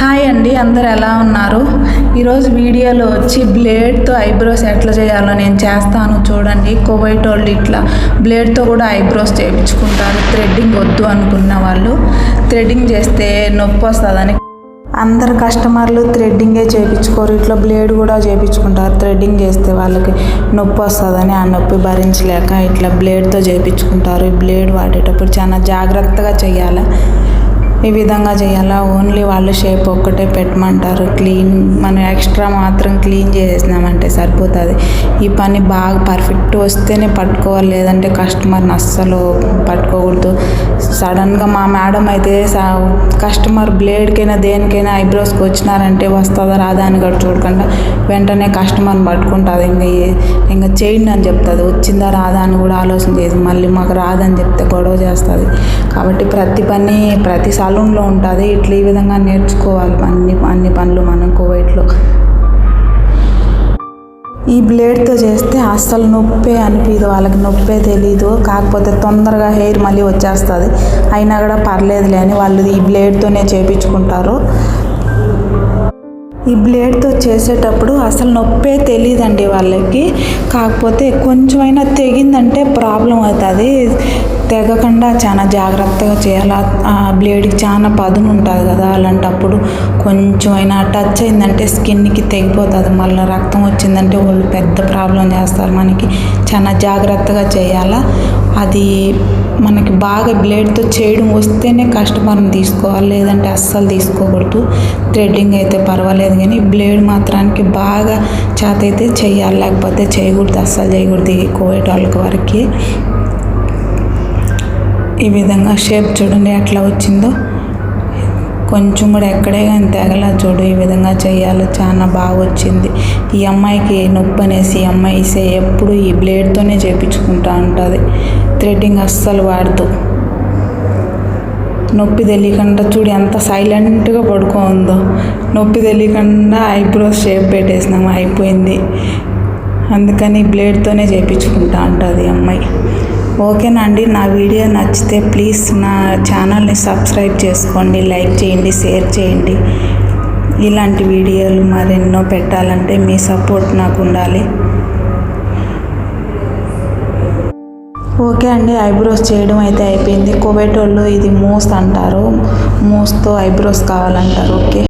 Hi అండి అందరు ఎలా ఉన్నారు? ఈరోజు వీడియోలో వచ్చి బ్లేడ్తో ఐబ్రోస్ ఎట్లా చేయాలో నేను చేస్తాను చూడండి. కోవైట్ వాళ్ళు ఇట్లా బ్లేడ్తో కూడా ఐబ్రోస్ చేయించుకుంటారు. థ్రెడ్డింగ్ వద్దు అనుకున్న వాళ్ళు. థ్రెడ్డింగ్ చేస్తే నొప్పి వస్తుందని. అందరు కస్టమర్లు థ్రెడ్డింగే చేయించుకోరు. ఇట్లా బ్లేడ్ కూడా చేయించుకుంటారు. థ్రెడ్డింగ్ చేస్తే వాళ్ళకి నొప్పి వస్తుందని ఆ నొప్పి భరించలేక ఇట్లా బ్లేడ్తో చేయించుకుంటారు. ఈ బ్లేడ్ వాడేటప్పుడు చాలా జాగ్రత్తగా చేయాలి. ఈ విధంగా చేయాలా? ఓన్లీ వాళ్ళు షేప్ ఒక్కటే పెట్టమంటారు. క్లీన్ మనం ఎక్స్ట్రా మాత్రం క్లీన్ చేసేసినామంటే సరిపోతుంది. ఈ పని బాగా పర్ఫెక్ట్ వస్తేనే పట్టుకోవాలి. లేదంటే కస్టమర్ని అస్సలు పట్టుకోకూడదు. సడన్గా మా మేడం అయితే కస్టమర్ బ్లేడ్కైనా దేనికైనా ఐబ్రోస్కి వచ్చినారంటే వస్తుందా రాదా అని కూడా చూడకుండా వెంటనే కస్టమర్ని పట్టుకుంటుంది. ఇంకా ఇంకా చేయండి అని చెప్తుంది. వచ్చిందా రాదా అని కూడా ఆలోచన చేసి మళ్ళీ మాకు రాదని చెప్తే గొడవ చేస్తుంది. కాబట్టి ప్రతి పని ప్రతి సలూన్లో ఉంటుంది. ఇట్లా ఈ విధంగా నేర్చుకోవాలి. అన్ని అన్ని పనులు మనం ఈ బ్లేడ్తో చేస్తే అస్సలు నొప్పే అనిపించదు వాళ్ళకి నొప్పే తెలీదు. కాకపోతే తొందరగా హెయిర్ మళ్ళీ వచ్చేస్తుంది. అయినా కూడా పర్లేదులే అని వాళ్ళు ఈ బ్లేడ్తోనే చేపించుకుంటారు. ఈ బ్లేడ్తో చేసేటప్పుడు అసలు నొప్పే తెలియదండి వాళ్ళకి. కాకపోతే కొంచెమైనా తెగిందంటే ప్రాబ్లం అవుతుంది. తెగకుండా చాలా జాగ్రత్తగా చేయాలి. ఆ బ్లేడ్కి చాలా పదును ఉంటుంది కదా అలాంటప్పుడు. కొంచెం అయినా టచ్ అయిందంటే స్కిన్కి తెగిపోతుంది. మళ్ళీ రక్తం వచ్చిందంటే వాళ్ళు పెద్ద ప్రాబ్లం చేస్తారు మనకి. చాలా జాగ్రత్తగా చేయాలా? అది మనకి బాగా బ్లేడ్తో చేయడం వస్తేనే కస్టమర్ని తీసుకోవాలి లేదంటే అస్సలు తీసుకోకూడదు. థ్రెడ్డింగ్ అయితే పర్వాలేదు కానీ బ్లేడ్ మాత్రానికి బాగా చేత అయితే చేయాలి లేకపోతే చేయకూడదు అస్సలు చేయకూడదు ఈ కోవిడ్ వాళ్ళకి వరకు. ఈ విధంగా షేప్ చూడండి ఎట్లా వచ్చిందో. కొంచెం కూడా ఎక్కడే కానీ తెగల చూడు ఈ విధంగా చేయాలి చాలా బాగా వచ్చింది. ఈ అమ్మాయికి నొప్పి అనేసి ఈ అమ్మాయి ఎప్పుడు ఈ బ్లేడ్తోనే చేయించుకుంటా ఉంటుంది. థ్రెడ్డింగ్ అస్సలు వాడదు. నొప్పి తెలియకుండా చూడు ఎంత సైలెంట్గా పడుకోందో నొప్పి తెలియకుండా ఐబ్రోస్ షేప్ పెట్టేసినాము అయిపోయింది. అందుకని బ్లేడ్తోనే చేయించుకుంటా ఉంటుంది అమ్మాయి. ఓకేనండి నా వీడియో నచ్చితే ప్లీజ్ నా ఛానల్ని సబ్స్క్రైబ్ చేసుకోండి లైక్ చేయండి షేర్ చేయండి. ఇలాంటి వీడియోలు మరెన్నో పెట్టాలంటే మీ సపోర్ట్ నాకు ఉండాలి. ఓకే అండి ఐబ్రోస్ చేయడం అయితే అయిపోయింది. కోవేటోళ్ళు ఇది మూస్ అంటారు. మూస్తో ఐబ్రోస్ కావాలంటారు. ఓకే.